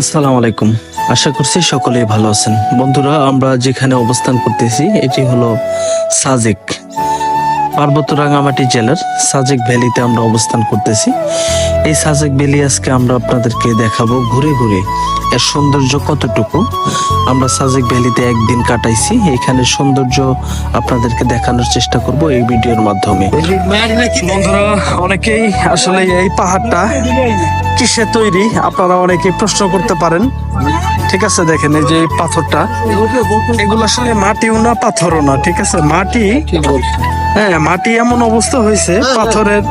আসসালামু আলাইকুম। আশা করছি সকলেই ভালো আছেন। বন্ধুরা, আমরা যেখানে অবস্থান করতেছি, এটি হলো সাজেক পার্বত্য রাঙামাটি জেলার সাজেক ভ্যালিতে আমরা অবস্থান করতেছি। এই সাজেক ভ্যালি আজকে আমরা আপনাদেরকে দেখাবো ঘুরে ঘুরে। এর সৌন্দর্য কতটুকু? আমরা সাজেক ভ্যালিতে একদিন কাটাইছি। এখানে সৌন্দর্য আপনাদেরকে দেখানোর চেষ্টা করব এই ভিডিওর মাধ্যমে। বন্ধুরা, অনেকেই আসলে এই পাহাড়টা কিসে তৈরি আপনারা অনেকে প্রশ্ন করতে পারেন। ঠিক আছে দেখেন এই যে পাথরটা। এগুলো আসলে মাটিও না পাথরও না ঠিক আছে? মাটি হ্যাঁ মাটি এমন অবস্থা হয়েছে পাথরের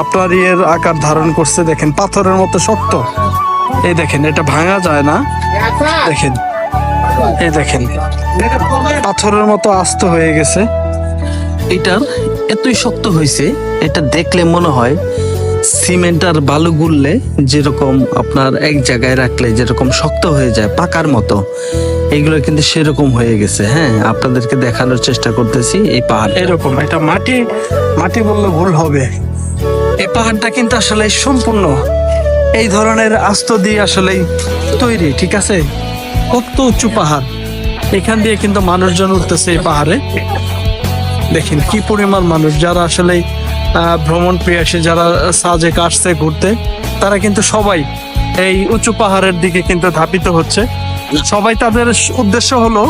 আপনার ইয়ের আকার ধারণ করছে দেখেন পাথরের মতো শক্ত। এই দেখেন এটা ভাঙা যায় না। দেখেন এই দেখেন পাথরের মতো আস্ত হয়ে গেছে। এটার এতই শক্ত হয়েছে এটা দেখলে মনে হয় সিমেন্ট আর বালু গুললে যেরকম আপনার এক জায়গায় রাখলে যেরকম শক্ত হয়ে যায় পাকার মতো এগুলো কিন্তু সেরকম হয়ে গেছে হ্যাঁ? আপনাদেরকে দেখানোর চেষ্টা করতেছি এই পাহাড় এরকম এটা মাটি মাটি বললে ভুল হবে। এই পাহাড়টা কিন্তু আসলে সম্পূর্ণ এই ধরনের আস্ত দিয়ে আসলে তৈরি ঠিক আছে? কত উঁচু পাহাড়। এখান দিয়ে কিন্তু মানুষজন উঠতেছে এই পাহাড়ে। দেখেন কি পরিমাণ মানুষ যারা আসলে ভ্রমণ প্রিয়াসী যারা সাজেক আসছে ঘুরতে তারা কিন্তু সবাই এই উঁচু পাহাড়ের দিকে কিন্তু ধাপিত হচ্ছে। সবাই তাদের উদ্দেশ্য হলো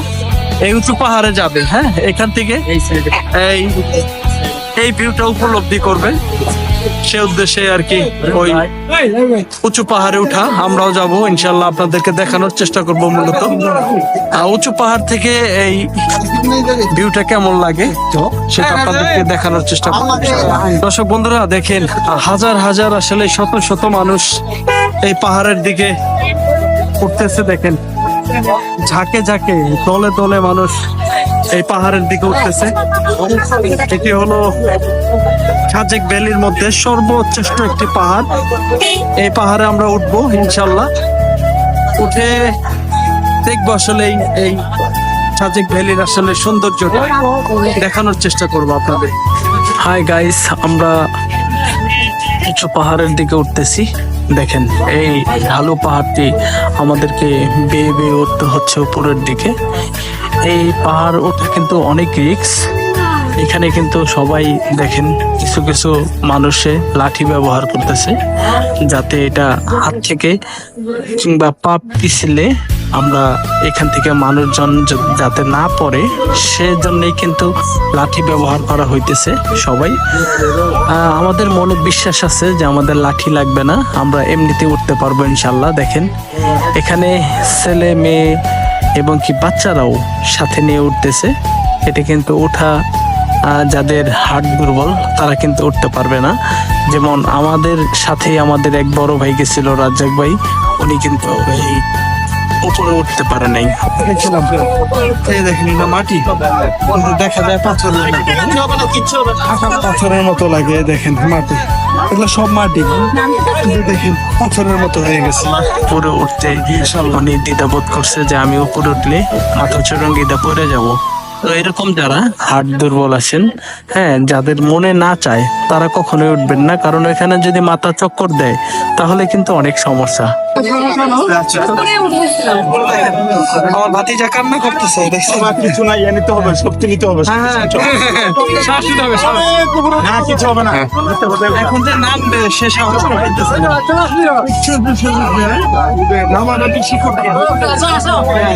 এই উঁচু পাহাড়ে যাবে হ্যাঁ? এখান থেকে এই এই ভিউটা উপলব্ধি করবে। সে উদ্দেশ্যে আর কি ওই উঁচু পাহাড়ে উঠা, আমরাও যাব, ইনশাল্লাহ আপনাদেরকে দেখানোর চেষ্টা করব মূলত। উঁচু পাহাড় থেকে এই ভিউটা কেমন লাগে, সেটা আপনাদেরকে দেখানোর চেষ্টা করব দর্শক বন্ধুরা, দেখেন, হাজার হাজার আসলে শত শত মানুষ এই পাহাড়ের দিকে উঠতেছে, দেখেন। ঝাঁকে ঝাঁকে দলে দলে মানুষ এই পাহাড়ের দিকে উঠতেছে। এটি হলো সাজেক ভ্যালির মধ্যে সর্বোচ্চ একটি পাহাড়। এই পাহাড়ে আমরা উঠবো, ইনশাল্লাহ। উঠে দেখব আসলে এই সাজেক ভ্যালির আসলে সৌন্দর্যটা। দেখানোর চেষ্টা করব আপনাদের। হাই গাইস আমরা কিছু পাহাড়ের দিকে উঠতেছি। দেখেন, এই ঢালু পাহাড়টি আমাদেরকে বেয়ে বেয়ে উঠতে হচ্ছে উপরের দিকে। এই পাহাড় ওঠা কিন্তু অনেক রিক্স এখানে কিন্তু সবাই দেখেন, কিছু কিছু মানুষে লাঠি ব্যবহার করতেছে, যাতে এটা হাত থেকে কিংবা পা পিছলে আমরা এখান থেকে মানুষজন যাতে না পড়ে, সেজন্যই কিন্তু লাঠি ব্যবহার করা হইতেছে সবাই। আমাদের মনে বিশ্বাস আছে যে আমাদের লাঠি লাগবে না, আমরা এমনিতে উঠতে পারব ইনশাল্লাহ, দেখেন। এখানে ছেলে, মেয়ে এবং কি বাচ্চারাও সাথে নিয়ে উঠতেছে এটা কিন্তু ওঠা যাদের হার্ট দুর্বল তারা কিন্তু উঠতে পারবে না। যেমন আমাদের সাথেই আমাদের এক বড় ভাই গেছিল রাজ্জাক ভাই। উনি কিন্তু এই উপরে উঠতে পারে নাই। দেখছিলাম। দেখেন এটা মাটি। দেখা যায় পাথর পাথরের মতো লাগে দেখেন মাটি। এগুলো সব মাটি। দেখেন পাথরের মতো হয়ে গেছে। উপরে উঠতে উনি দ্বিধাবোধ করছে যে আমি উপরে উঠলে মাথা চরঙ্গিটা পড়ে যাব। তো এরকম যারা হাট দুর্বল আছেন হ্যাঁ যাদের মনে না চায়, তারা কখনোই উঠবেন না। কারণ এখানে যদি মাথা চক্কর দেয় তাহলে কিন্তু অনেক সমস্যা আমার ভাতিজা কান্না করতেছে কিছু নিতে হবে সত্যি নিতে হবে হ্যাঁ, হ্যাঁ, শ্বাস নিতে হবে, না কিছু হবে না এখন যে নামবে সে সাহস পাইতেছে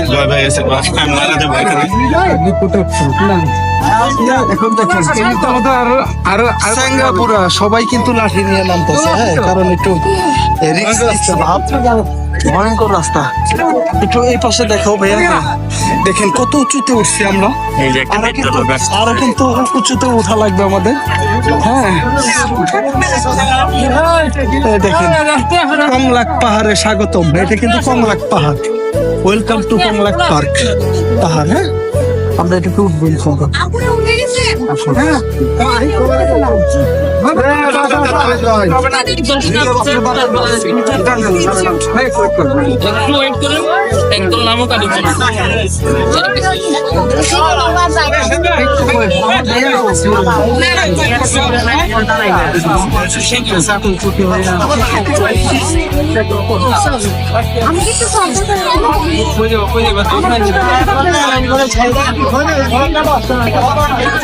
জয় ভাই এসে মারা যাব সিঙ্গাপুরা সবাই কিন্তু লাঠি নিয়ে নামতেছে হ্যাঁ কারণ একটু ভাব ভয়ঙ্কর রাস্তা। একটু এই পাশে দেখাও ভাইয়া দেখেন কত উঁচুতে উঠছি আমরা। এই যে একটা আরও কিন্তু উঁচুতে উঠা লাগবে আমাদের। হ্যাঁ। এই দেখেন কংলাক পাহাড়ে স্বাগতম। এটা কিন্তু কংলাক পাহাড়। ওয়েলকাম টু কংলাক পার্ক পাহাড় হ্যাঁ। আমরা একটু ওয়েট করুন একদম নামও কাটি আমি কিছু দিকে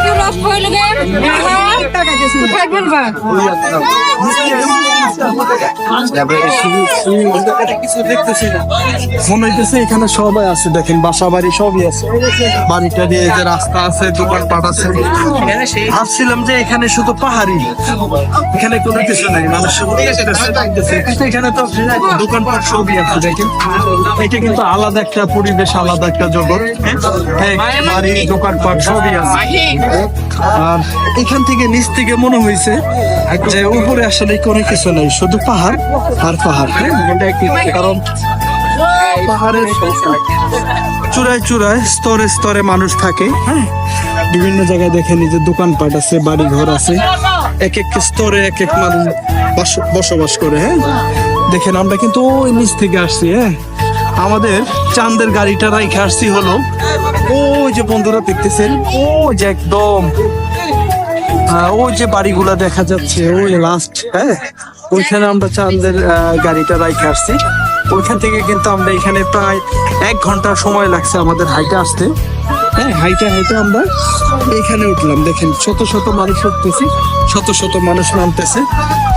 হয়ে মনে হইতেছে এখানে সবাই আছে দেখেন বাসা বাড়ি সবই আছে। বাড়িটা দিয়ে যে রাস্তা আছে দোকানপাট আছে। ভাবছিলাম যে এখানে শুধু পাহাড়ি। এখানে কোনো কিছু নাই মানুষ এখানে তো দোকানপাট সবই আছে দেখেন। এটা কিন্তু আলাদা একটা পরিবেশ আলাদা একটা জগৎ হ্যাঁ, বাড়ি দোকানপাট সবই আছে। আর এখান থেকে নিচ থেকে মনে হয়েছে যে উপরে আসলে কোনো কিছু নেই শুধু পাহাড় আর পাহাড় হ্যাঁ? কারণ পাহাড়ের চূড়ায় চূড়ায় স্তরে স্তরে মানুষ থাকে হ্যাঁ? বিভিন্ন জায়গায় দেখেন যে দোকানপাট আছে বাড়ি ঘর আছে। এক এক স্তরে এক এক মানুষ বাস- বসবাস করে হ্যাঁ? দেখেন আমরা কিন্তু ওই নিচ থেকে আসছি হ্যাঁ? আমাদের চাঁদের গাড়িটা রাইখে আসছি হলো। ওই যে বন্ধুরা দেখতেছেন? ও যে একদম। আহ, ওই যে বাড়িগুলা দেখা যাচ্ছে ওই লাস্ট হ্যাঁ? ওইখানে আমরা চাঁদের গাড়িটা রাইখে আসছি। ওইখান থেকে কিন্তু আমরা এখানে প্রায় এক ঘণ্টা সময় লাগছে আমাদের হাইটে আসতে। হ্যাঁ হাইটে হাইটে আমরা এখানে উঠলাম। দেখেন শত শত মানুষ উঠতেছি শত শত মানুষ নামতেছে।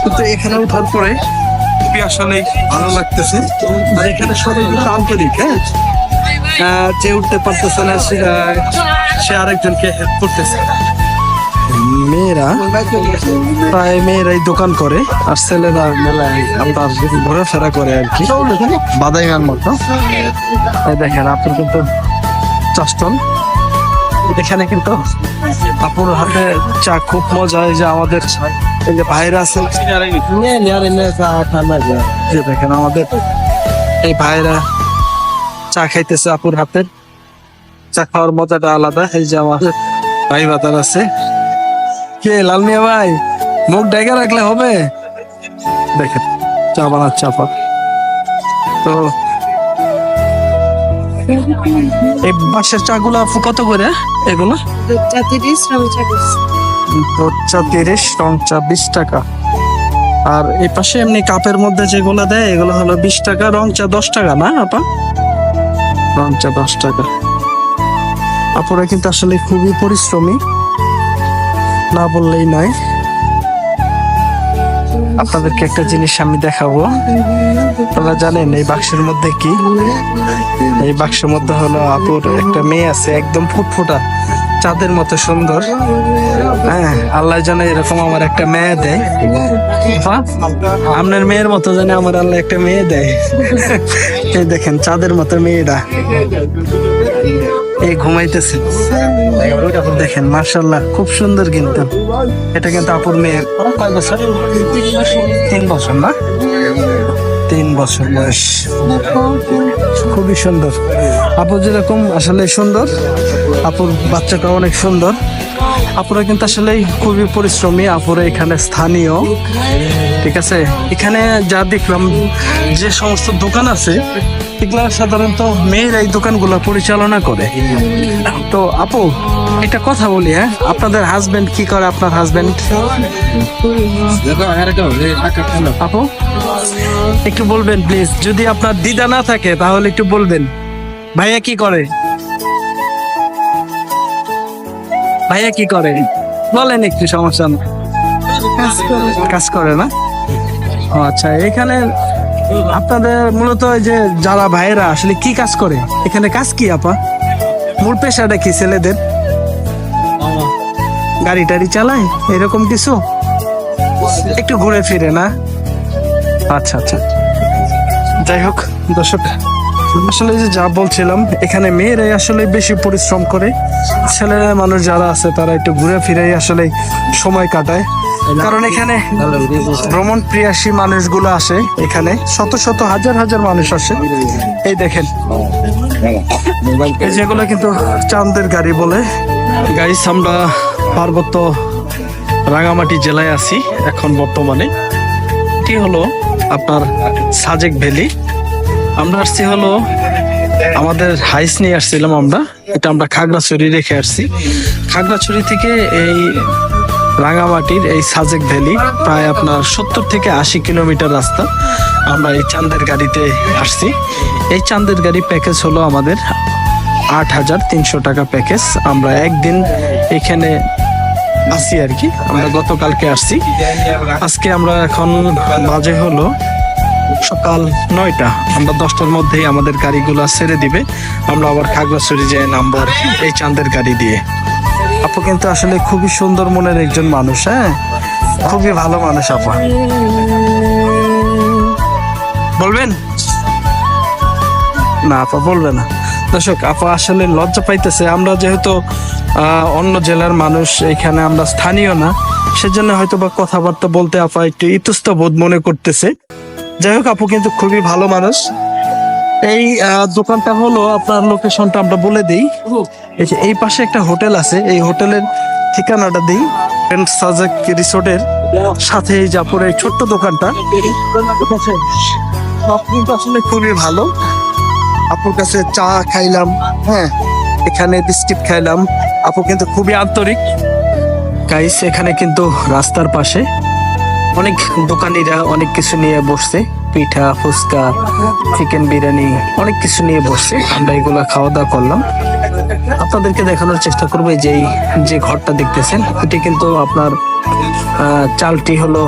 কিন্তু এখানে উঠার পরে খুবই আসলে ভালো লাগতেছে। আর এখানে সবাই কিন্তু আন্তরিক হ্যাঁ? যে উঠতে পারতেছে না, সে আরেকজনকে হেল্প করতেছে। মেয়েরা প্রায় মেয়েরাই দোকান করে, আর ছেলেরা মেলায় আপনার ঘোরাফেরা করে আর কি। বাদাইমান মতো দেখেন আপনি কিন্তু চাষটন এখানে কিন্তু আপুর হাতে চা খুব মজা এই যে আমাদের এই যে ভাইরা আছে। দেখেন আমাদের এই ভাইরা চা খাইতেছে আপুর হাতের চা খাওয়ার মজাটা আলাদা, এই যে আমার ভাই বাতার আছে। কে লাল মিয়া ভাই, মুখ ডেকে রাখলে হবে? দেখেন, চা বানার চাপা তো এই বাসের চাগুলো কত করে এগুলো? তিরিশ রং চা তিরিশ রং চা বিশ টাকা। আর এই পাশে এমনি কাপের মধ্যে যেগুলো দেয় এগুলো হলো বিশ টাকা রং চা দশ টাকা না আপা? রং চা দশ টাকা। আপুরা কিন্তু আসলে খুবই পরিশ্রমী না বললেই নয়। আপনাদেরকে একটা জিনিস আমি দেখাবো। আপনারা জানেন এই বাক্সের মধ্যে কি? এই বাক্সের মধ্যে হলো আপুর একটা মেয়ে আছে একদম ফুটফুটা চাঁদের মতো সুন্দর। হ্যাঁ আল্লাহ যেন এরকম আমার একটা মেয়ে দেয়। বাহ, আপনার মেয়ের মতো যেন আমার আল্লাহ একটা মেয়ে দেয়। এই দেখেন চাঁদের মতো মেয়েটা। এই ঘুমাইতেছে। দেখেন মার্শাল্লাহ খুব সুন্দর কিন্তু। এটা কিন্তু আপুর মেয়ের কয় বছর তিন বছর না? তিন বছর বয়স। খুবই সুন্দর। আপু যেরকম আসলে সুন্দর, আপুর বাচ্চাটা অনেক সুন্দর। আপুরা কিন্তু আসলে খুবই পরিশ্রমী, আপুরা এখানে স্থানীয়। ঠিক আছে? এখানে যা দেখলাম, যে সমস্ত দোকান আছে, এগুলা সাধারণত মেয়েরা এই দোকানগুলো পরিচালনা করে। তো আপু, একটা কথা বলি হ্যাঁ? আপনাদের হাজবেন্ড কি করে আপনার হাজবেন্ড আপু, একটু বলবেন প্লিজ যদি আপনার দিদা না থাকে, তাহলে একটু বলবেন। ভাইয়া কি করে? ভাইয়া কি করে? বলেন একটু, সমস্যা না। কাজ করে না? ও আচ্ছা এখানে আপনাদের মূলত ওই যে যারা ভাইয়েরা আসলে কি কাজ করে? এখানে কাজ কি, আপা? মূল পেশাটা কি ছেলেদের? গাড়ি টাড়ি চালায়? এরকম কিছু? একটু ঘুরে ফিরে, না? আচ্ছা আচ্ছা। যাই হোক, দর্শক আসলে যে যা বলছিলাম, এখানে মেয়েরাই আসলে বেশি পরিশ্রম করে। ছেলেরা মানুষ যারা আছে, তারা একটু ঘুরে ফিরে আসলে সময় কাটায়। কারণ এখানে ভ্রমণ প্রিয়াসী মানুষগুলো আসে এখানে। শত শত হাজার হাজার মানুষ আসে। এই দেখেন। যেগুলো কিন্তু চাঁদের গাড়ি বলে। গাইস, আমরা পার্বত্য রাঙামাটি জেলায় আছি, এখন বর্তমানে। এটি হলো আপনার সাজেক ভ্যালি? আমরা আসছি হলো আমাদের হাইস নিয়ে আসছিলাম আমরা। এটা আমরা খাগড়াছড়ি রেখে আসছি। খাগড়াছড়ি থেকে এই রাঙামাটির এই সাজেক ভ্যালি প্রায় আপনার সত্তর থেকে আশি কিলোমিটার রাস্তা আমরা এই চাঁদের গাড়িতে আসছি। এই চাঁদের গাড়ি প্যাকেজ হলো আমাদের আট হাজার তিনশো টাকা প্যাকেজ। আমরা একদিন এখানে আসি আর কি। আমরা গতকালকে আসছি। আজকে আমরা এখন বাজে হলো সকাল নয়টা। আমরা দশটার মধ্যেই আমাদের গাড়িগুলো ছেড়ে দিবে। আমরা আবার খাগড়াছড়ি যেয়ে নামবো আর কি, এই চাঁদের গাড়ি দিয়ে। আপু কিন্তু আসলে খুবই সুন্দর মনের একজন মানুষ হ্যাঁ? খুবই ভালো মানুষ, আপা। বলবেন? না, আপা, বলবে না। দর্শক, আপা আসলে লজ্জা পাইতেছে, আমরা যেহেতু অন্য জেলার মানুষ, এখানে আমরা স্থানীয় না, সেজন্য হয়তো বা কথাবার্তা বলতে আপা একটু ইতস্ত বোধ মনে করতেছে। যাই হোক, আপু কিন্তু খুবই ভালো মানুষ। এই দোকানটা হলো আপনার লোকেশনটা আমরা বলে দিই। এই পাশে একটা হোটেল আছে, এই হোটেলের ঠিকানাটা দিই। সাজেক রিসোর্টের সাথে এই জাপুরের ছোট্ট দোকানটা। কিন্তু আসলে খুবই ভালো। আপুর কাছে চা খাইলাম হ্যাঁ এখানে বিস্কিট খাইলাম। আপু কিন্তু খুবই আন্তরিক। গাইস এখানে কিন্তু রাস্তার পাশে অনেক দোকানিরা অনেক কিছু নিয়ে বসছে। পিঠা, ফুচকা চিকেন বিরিয়ানি, অনেক কিছু নিয়ে বসছে। আমরা এগুলা খাওয়া দাওয়া করলাম। আপনাদেরকে দেখানোর চেষ্টা করব যে যে ঘরটা দেখতেছেন এটি কিন্তু আপনার চালটি হলো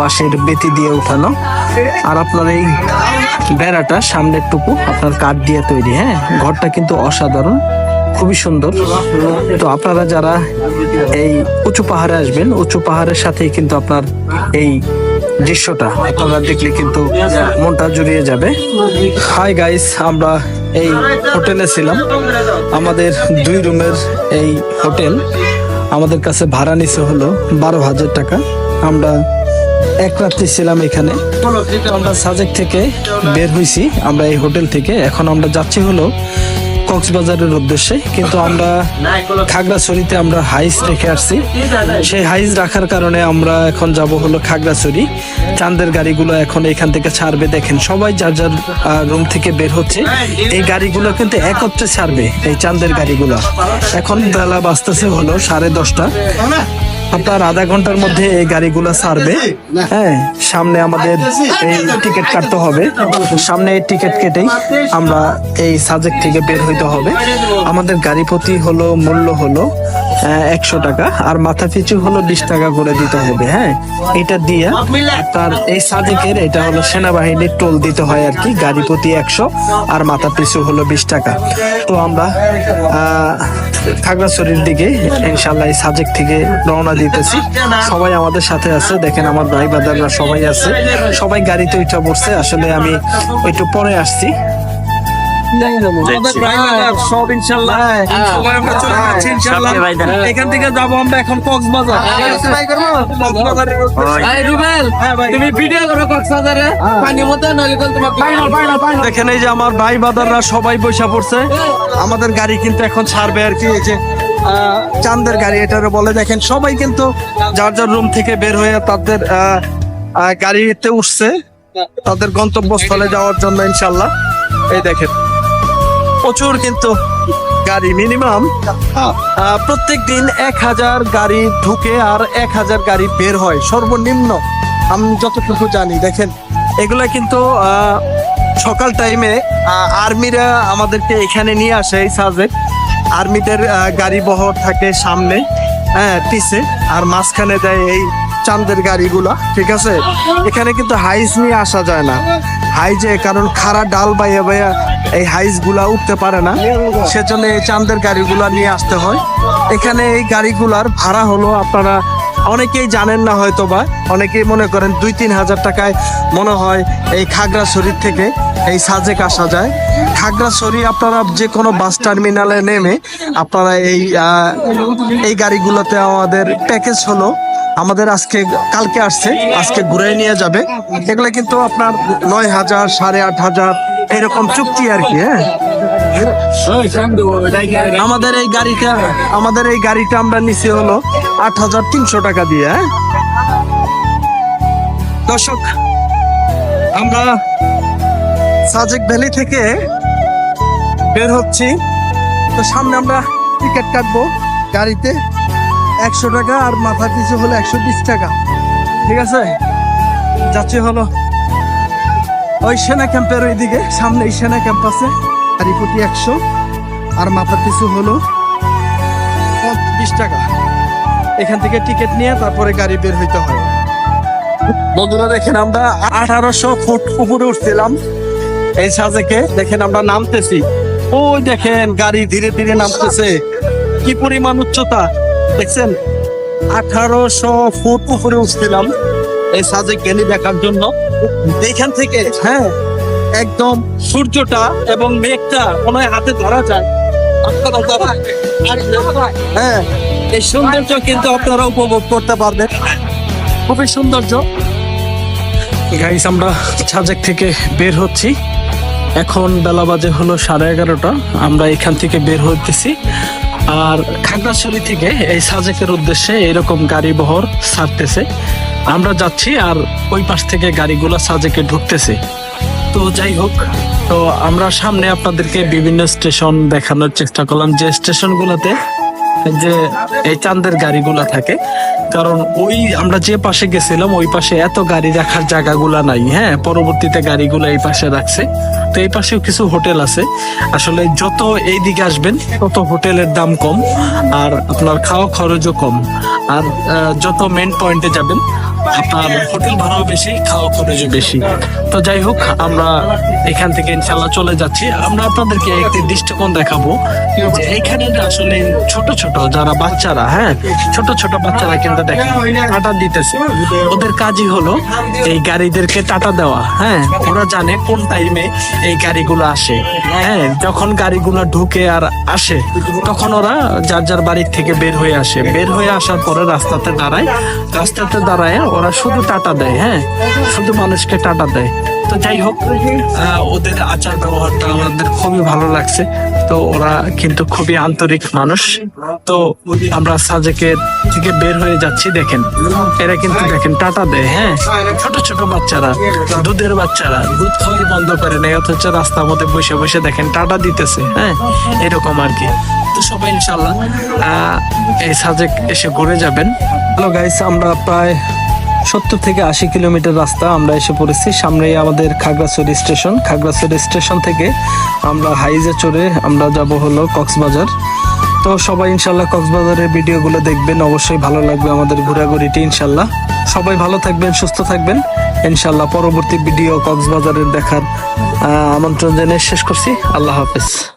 বাঁশের বেতি দিয়ে উঠানো। আর আপনার এই বেড়াটা সামনের টুকু আপনার কাঠ দিয়ে তৈরি হ্যাঁ? ঘরটা কিন্তু অসাধারণ। খুবই সুন্দর। তো আপনারা যারা এই উঁচু পাহাড়ে আসবেন, উঁচু পাহাড়ের সাথেই কিন্তু আপনার এই দৃশ্যটা আপনারা দেখলে কিন্তু মনটা জুড়িয়ে যাবে। হাই গাইস আমরা এই হোটেলে ছিলাম। আমাদের দুই রুমের এই হোটেল। আমাদের কাছে ভাড়া নিছে হলো বারো হাজার টাকা। আমরা এক রাত্রি ছিলাম এখানে। আমরা সাজেক থেকে বের হয়েছি আমরা এই হোটেল থেকে। এখন আমরা যাচ্ছি হলো কক্সবাজারের উদ্দেশ্যে, কিন্তু আমরা খাগড়াছড়িতে আমরা হাইস রেখে আসছি। সেই হাইস রাখার কারণে আমরা এখন যাব হলো খাগড়াছড়ি। চাঁদের গাড়িগুলো এখন এখান থেকে ছাড়বে, দেখেন, সবাই যার যার রুম থেকে বের হচ্ছে। এই গাড়িগুলো কিন্তু একত্রে ছাড়বে, এই চাঁদের গাড়িগুলো। এখন বেলা বাঁচতেছে হলো সাড়ে দশটা। আপনার আধা ঘণ্টার মধ্যে এই গাড়িগুলো ছাড়বে। হ্যাঁ সামনে আমাদের এই টিকিট কাটতে হবে। সামনে এই টিকিট কেটেই আমরা এই সাজেক থেকে বের হইতে হবে। আমাদের গাড়ি প্রতি হলো, মূল্য হলো একশো টাকা। আর মাথা পিছু হলো বিশ টাকা করে দিতে হবে হ্যাঁ? এটা দিয়ে তার এই সাজেকের এটা হলো সেনাবাহিনীর টোল দিতে হয় আর কি, গাড়ি প্রতি একশো, আর মাথা পিছু হলো বিশ টাকা। তো আমরা খাগড়াছড়ির দিকে ইনশাল্লাহ এই সাজেক থেকে রওনা দিতেছি। সবাই আমাদের সাথে আছে, দেখেন আমার ভাই বাদাররা সবাই আছে। সবাই গাড়িতে উঠা পড়ছে আসলে আমি একটু পরে আসছি। সব ইনশাল্লাহ। আমরা চলে যাচ্ছি ইনশাল্লাহ। এখান থেকে যাব আমরা এখন কক্সবাজার। দেখেন এই যে আমার ভাই বাদাররা সবাই বৈশা পড়ছে। আমাদের গাড়ি কিন্তু এখন ছাড়বে আর কি এই যে চাঁদের গাড়ি এটারে বলে দেখেন সবাই কিন্তু যার যার রুম থেকে বের হয়ে তাদের গাড়িতে উঠছে। তাদের গন্তব্যস্থলে যাওয়ার জন্য ইনশাল্লাহ। এই দেখেন। প্রচুর কিন্তু গাড়ি মিনিমাম প্রত্যেক দিন এক হাজার গাড়ি ঢুকে আর এক হাজার গাড়ি বের হয় সর্বনিম্ন। আমি যতটুকু জানি দেখেন এগুলা কিন্তু সকাল টাইমে আর্মিরা আমাদেরকে এখানে নিয়ে আসে এই সাজে। আর্মিদের গাড়ি বহর থাকে সামনে হ্যাঁ পিছে আর মাঝখানে দেয় এই চাঁদের গাড়িগুলা, ঠিক আছে? এখানে কিন্তু হাইস নিয়ে আসা যায় না। হাইজে কারণ খাড়া ডাল বাইয়া বাইয়া এই হাইসগুলা উঠতে পারে না। সেজন্য এই চাঁদের গাড়িগুলা নিয়ে আসতে হয়। এখানে এই গাড়িগুলার ভাড়া হলো আপনারা অনেকেই জানেন না হয়তো বা অনেকেই মনে করেন দুই তিন হাজার টাকায় মনে হয় এই খাগড়াছড়ির থেকে এই সাজেক আসা যায়। খাগড়াছড়ি আপনারা যে কোনো বাস টার্মিনালে নেমে আপনারা এই এই গাড়িগুলোতে আমাদের প্যাকেজ হলো। আমাদের আজকে, কালকে আসছে, আজকে ঘুরে নিয়ে যাবে। এগুলো কিন্তু আপনার নয় হাজার, সাড়ে আট হাজার, এরকম চুক্তি আর কি হ্যাঁ? আমাদের এই গাড়িটা, আমাদের এই গাড়িটা আমরা নিচে হলো আট হাজার তিনশো টাকা দিয়ে হ্যাঁ? দর্শক, আমরা সাজেক ভ্যালি থেকে বের হচ্ছি। তো সামনে আমরা টিকিট কাটবো গাড়িতে। একশো টাকা আর মাথা পিছু হলো একশো বিশ টাকা। ঠিক আছে? যাচ্ছি হলো। ওই সেনা ক্যাম্পের ওইদিকে, সামনে এই সেনা ক্যাম্প আছে গাড়ি প্রতি একশো। আর মাথা পিছু হলো বিশ টাকা। এখান থেকে টিকিট নিয়ে তারপরে গাড়ি বের হইতে হয়। বন্ধুরা, দেখেন আমরা আঠারোশো ফুট উপরে উঠছিলাম। এই সাজেকে দেখেন আমরা নামতেছি। ওই দেখেন গাড়ি ধীরে ধীরে নামতেছে। কি পরিমাণ উচ্চতা? দেখছেন? আঠারোশো ফুট উপরে উঠছিলাম এই সাজেক ভ্যালি দেখার জন্য। এইখান থেকে হ্যাঁ একদম সূর্যটা এবং মেঘটা হয় হাতে ধরা যায়। হ্যাঁ এই সৌন্দর্য কিন্তু আপনারা উপভোগ করতে পারবেন। খুবই সৌন্দর্য। গাইস আমরা সাজেক থেকে বের হচ্ছি। এখন বেলা বাজে হলো সাড়ে এগারোটা। আমরা এখান থেকে বের হইতেছি। আর খাগড়াছড়ি থেকে এই সাজেকের উদ্দেশ্যে এরকম গাড়ি বহর ছাড়তেছে। আমরা যাচ্ছি আর ওই পাশ থেকে গাড়িগুলো সাজেকে ঢুকতেছে। তো যাই হোক, তো আমরা সামনে আপনাদেরকে বিভিন্ন স্টেশন দেখানোর চেষ্টা করলাম। যে স্টেশনগুলোতে যে এই চান্দের গাড়িগুলো থাকে কারণ ওই আমরা যে পাশে গেছিলাম, ওই পাশে এত গাড়ি রাখার জায়গাগুলা নাই হ্যাঁ? পরবর্তীতে গাড়িগুলো এই পাশে রাখছে। তো এই পাশেও কিছু হোটেল আছে। আসলে যত এই দিকে আসবেন, তত হোটেলের দাম কম, আর আপনার খাওয়া খরচও কম। আর যত মেন পয়েন্টে যাবেন আপনার হোটেল ভাড়াও বেশি, খাওয়া খরচও বেশি। তো যাই হোক, আমরা এখান থেকে ইনশাল্লাহ চলে যাচ্ছি। আমরা আপনাদেরকে একটি দৃষ্টিকোণ দেখাবো যে এইখানে আসলে ছোট ছোট যারা বাচ্চারা হ্যাঁ ছোট ছোট বাচ্চারা কিন্তু দেখেন, টাটা দিতেছে। ওদের কাজই হলো এই গাড়িদেরকে টাটা দেওয়া হ্যাঁ ওরা জানে কোন টাইমে এই গাড়িগুলো আসে। হ্যাঁ যখন গাড়িগুলো ঢুকে আর আসে, তখন ওরা যার যার বাড়ির থেকে বের হয়ে আসে। বের হয়ে আসার পরে রাস্তাতে দাঁড়ায় রাস্তাতে দাঁড়ায় ওরা শুধু টাটা দেয় হ্যাঁ? শুধু মানুষকে টাটা দেয়। তো যাই হোক ওদের আচার ব্যবহারটা আমাদের খুবই ভালো লাগছে। তো ওরা কিন্তু খুবই আন্তরিক মানুষ। তো আমরা সাজেকে থেকে বের হয়ে যাচ্ছি, দেখেন। এরা কিন্তু দেখেন টাটা দেয় হ্যাঁ? ছোট ছোট বাচ্চারা, দুধের বাচ্চারা, দুধ খাওয়াই বন্ধ করে নেই অথচ রাস্তার মধ্যে বসে বসে দেখেন টাটা দিতেছে হ্যাঁ? এরকম আর কি। তো সবাই ইনশাল্লাহ এই সাজেক এসে ঘুরে যাবেন। হ্যালো গাইস আমরা প্রায় সত্তর থেকে আশি কিলোমিটার রাস্তা আমরা এসে পড়েছি। সামনেই আমাদের খাগড়াছড়ি স্টেশন। খাগড়াছড়ি স্টেশন থেকে আমরা হাইজে চড়ে আমরা যাব হলো কক্সবাজার। তো সবাই ইনশাল্লাহ কক্সবাজারের ভিডিওগুলো দেখবেন। অবশ্যই ভালো লাগবে আমাদের ঘোরাঘুরিটি ইনশাল্লাহ। সবাই ভালো থাকবেন, সুস্থ থাকবেন। ইনশাল্লাহ পরবর্তী ভিডিও কক্সবাজারের দেখার আমন্ত্রণ জানিয়ে শেষ করছি। আল্লাহ হাফেজ।